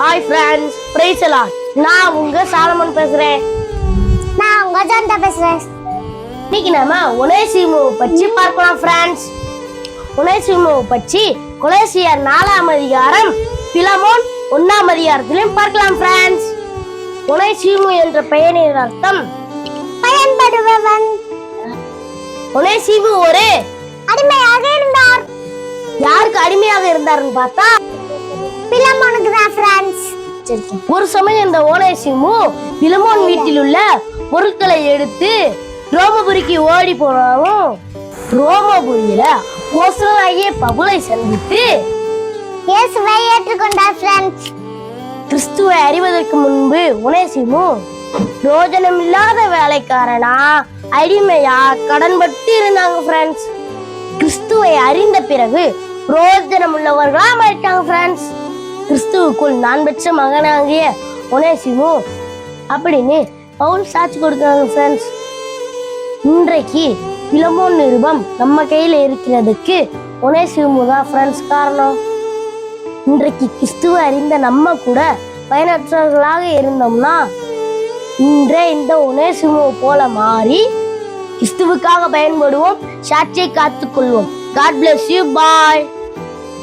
Hi friends price எல்லாம் நான் உங்க சாலமன் பேசுறேன். நான் உங்க ஜான்டா பேசுறேன். இன்னைக்கு நாம உனேசிமுவை பற்றி பார்க்கலாம் ஃப்ரெண்ட்ஸ் உனேசிமுவை பற்றி கொலேசியர் நாலாம் அதிகாரம் பிலமோன் ஒன்னாம் அதிகாரத்திலும் பார்க்கலாம் ஃப்ரெண்ட்ஸ் உனேசிமு என்ற பெயரின் அர்த்தம் பயன்படுபவன். உனேசிமு ஒரு அடிமையாக இருந்தார். யாருக்கு அடிமையாக இருந்தாருன்னு பார்த்தா பிலமோனுக்கு தான் ஃப்ரெண்ட்ஸ் ஒரு சமயம் இந்த ஓனேசிமு பிலமோன் வீட்டில் உள்ள பொருட்களை எடுத்து ரோமபுரிக்கு ஓடி போனாலும் ரோமபுரியில போசனாகிய பவுலை சந்தித்து இயேசுவை ஏற்றுக்கொண்டார் ஃப்ரெண்ட்ஸ் கிறிஸ்துவை அறிவதற்கு முன்பு உனேசிமு ரோஜனமில்லாத வேலைக்காரனா அடிமையா கடன்பட்டு இருந்தாங்க ஃப்ரெண்ட்ஸ் கிறிஸ்துவை அறிந்த பிறகு ரோஜனம் உள்ளவர்களா கிறிஸ்துவுக்குள் நான் பெற்ற மகனாகிய ஒனேசிமு அப்படின்னு பவுல் சாட்சி கொடுக்குறாங்க ஃப்ரெண்ட்ஸ் இன்றைக்கு பிலமோன் நிருபம் நம்ம கையில் இருக்கிறதுக்கு ஒனேசிமு தான் ஃப்ரெண்ட்ஸ் காரணம் இன்றைக்கு கிறிஸ்துவ அறிந்த நம்ம கூட பயனற்றவர்களாக இருந்தோம்னா இன்றே இந்த உனேசுமோ போல மாறி கிறிஸ்துவுக்காக பயன்படுவோம் சாட்சியை காத்துக்கொள்வோம். God bless you bye